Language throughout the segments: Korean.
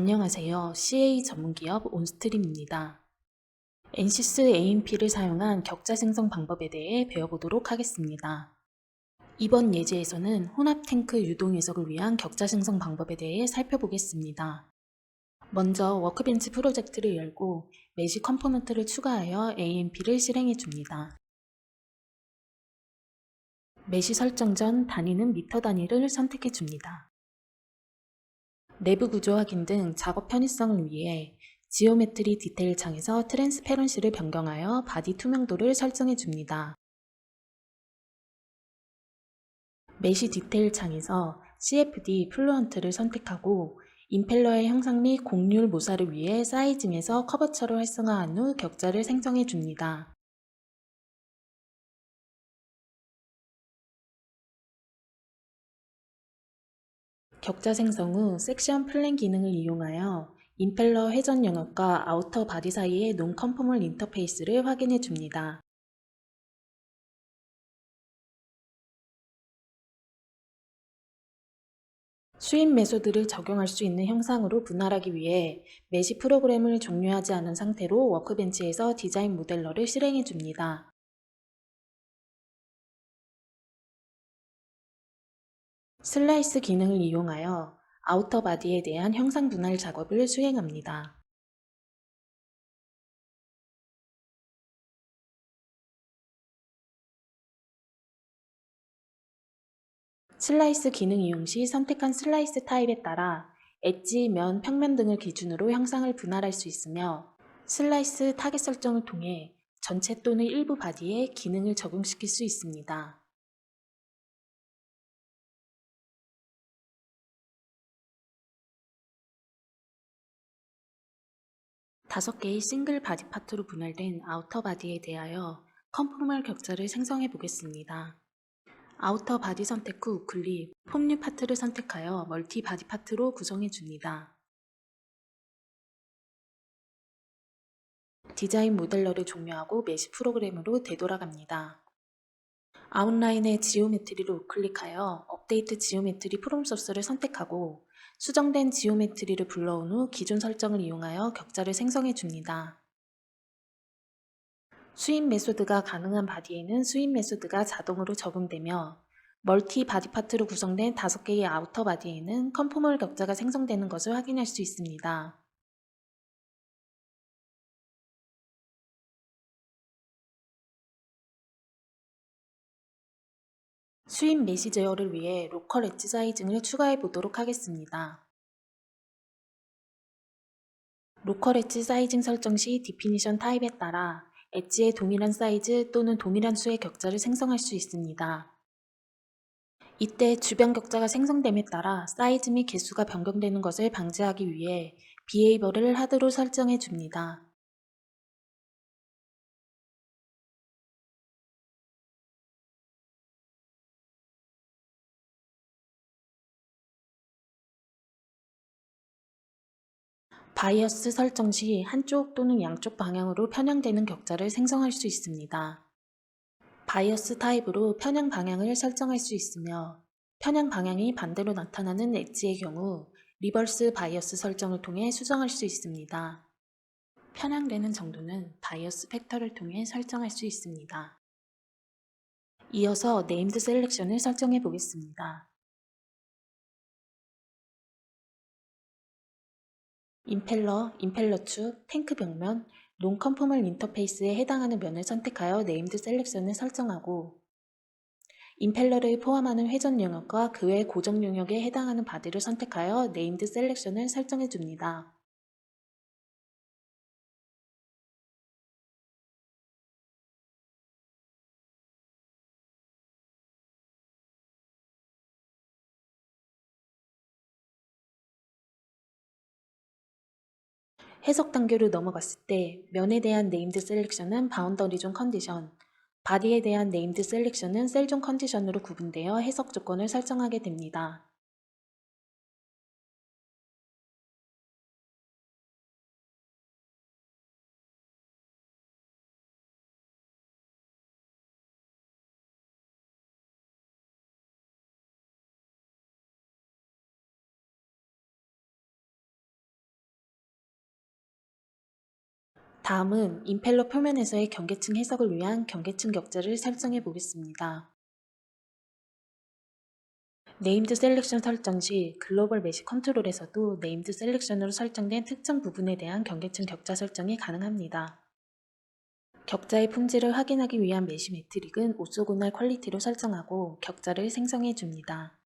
안녕하세요. CA 전문기업 온스트림입니다. NCS AMP를 사용한 격자 생성 방법에 대해 배워보도록 하겠습니다. 이번 예제에서는 혼합 탱크 유동 해석을 위한 격자 생성 방법에 대해 살펴보겠습니다. 먼저 워크벤치 프로젝트를 열고 메시 컴포넌트를 추가하여 AMP를 실행해 줍니다. 메시 설정 전 단위는 미터 단위를 선택해 줍니다. 내부 구조 확인 등 작업 편의성을 위해 지오메트리 디테일 창에서 트랜스페런시를 변경하여 바디 투명도를 설정해 줍니다. 메시 디테일 창에서 CFD 플루언트를 선택하고 임펠러의 형상 및 곡률 모사를 위해 사이징에서 커버처를 활성화한 후 격자를 생성해 줍니다. 격자 생성 후 섹션 플랜 기능을 이용하여 임펠러 회전 영역과 아우터 바디 사이의 논 컨포멀 인터페이스를 확인해 줍니다. 수입 메소드를 적용할 수 있는 형상으로 분할하기 위해 메시 프로그램을 종료하지 않은 상태로 워크벤치에서 디자인 모델러를 실행해 줍니다. 슬라이스 기능을 이용하여 아우터 바디에 대한 형상 분할 작업을 수행합니다. 슬라이스 기능 이용 시 선택한 슬라이스 타입에 따라 엣지, 면, 평면 등을 기준으로 형상을 분할할 수 있으며 슬라이스 타겟 설정을 통해 전체 또는 일부 바디에 기능을 적용시킬 수 있습니다. 다섯 개의 싱글 바디 파트로 분할된 아우터 바디에 대하여 컨포멀 격자를 생성해 보겠습니다. 아우터 바디 선택 후 우클릭, 폼뉴 파트를 선택하여 멀티 바디 파트로 구성해 줍니다. 디자인 모델러를 종료하고 메시 프로그램으로 되돌아갑니다. 아웃라인의 지오메트리를 우클릭하여 업데이트 지오메트리 프롬 소스를 선택하고 수정된 지오메트리를 불러온 후 기존 설정을 이용하여 격자를 생성해 줍니다. 수입 메소드가 가능한 바디에는 수입 메소드가 자동으로 적용되며 멀티 바디 파트로 구성된 5개의 아우터 바디에는 컨포멀 격자가 생성되는 것을 확인할 수 있습니다. 수입 메시 제어를 위해 로컬 엣지 사이징을 추가해 보도록 하겠습니다. 로컬 엣지 사이징 설정 시 디피니션 타입에 따라 엣지의 동일한 사이즈 또는 동일한 수의 격자를 생성할 수 있습니다. 이때 주변 격자가 생성됨에 따라 사이즈 및 개수가 변경되는 것을 방지하기 위해 비에이버를 하드로 설정해 줍니다. 바이어스 설정 시 한쪽 또는 양쪽 방향으로 편향되는 격자를 생성할 수 있습니다. 바이어스 타입으로 편향 방향을 설정할 수 있으며 편향 방향이 반대로 나타나는 엣지의 경우 리버스 바이어스 설정을 통해 수정할 수 있습니다. 편향되는 정도는 바이어스 팩터를 통해 설정할 수 있습니다. 이어서 네임드 셀렉션을 설정해 보겠습니다. 임펠러, 임펠러 축, 탱크 벽면, 논컨포멀 인터페이스에 해당하는 면을 선택하여 네임드 셀렉션을 설정하고 임펠러를 포함하는 회전 영역과 그 외 고정 영역에 해당하는 바디를 선택하여 네임드 셀렉션을 설정해 줍니다. 해석 단계로 넘어갔을 때 면에 대한 네임드 셀렉션은 바운더리 존 컨디션, 바디에 대한 네임드 셀렉션은 셀 존 컨디션으로 구분되어 해석 조건을 설정하게 됩니다. 다음은 임펠러 표면에서의 경계층 해석을 위한 경계층 격자를 설정해 보겠습니다. 네임드 셀렉션 설정 시 글로벌 메시 컨트롤에서도 네임드 셀렉션으로 설정된 특정 부분에 대한 경계층 격자 설정이 가능합니다. 격자의 품질을 확인하기 위한 메시 매트릭은 오소고날 퀄리티로 설정하고 격자를 생성해 줍니다.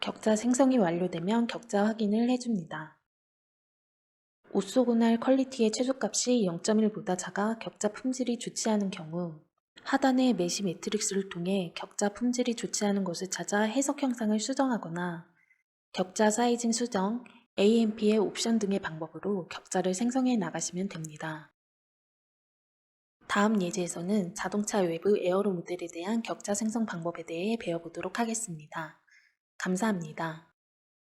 격자 생성이 완료되면 격자 확인을 해줍니다. 오소고날 퀄리티의 최소값이 0.1보다 작아 격자 품질이 좋지 않은 경우 하단의 메시 매트릭스를 통해 격자 품질이 좋지 않은 곳을 찾아 해석 형상을 수정하거나 격자 사이징 수정, AMP의 옵션 등의 방법으로 격자를 생성해 나가시면 됩니다. 다음 예제에서는 자동차 외부 에어로 모델에 대한 격자 생성 방법에 대해 배워보도록 하겠습니다. 감사합니다.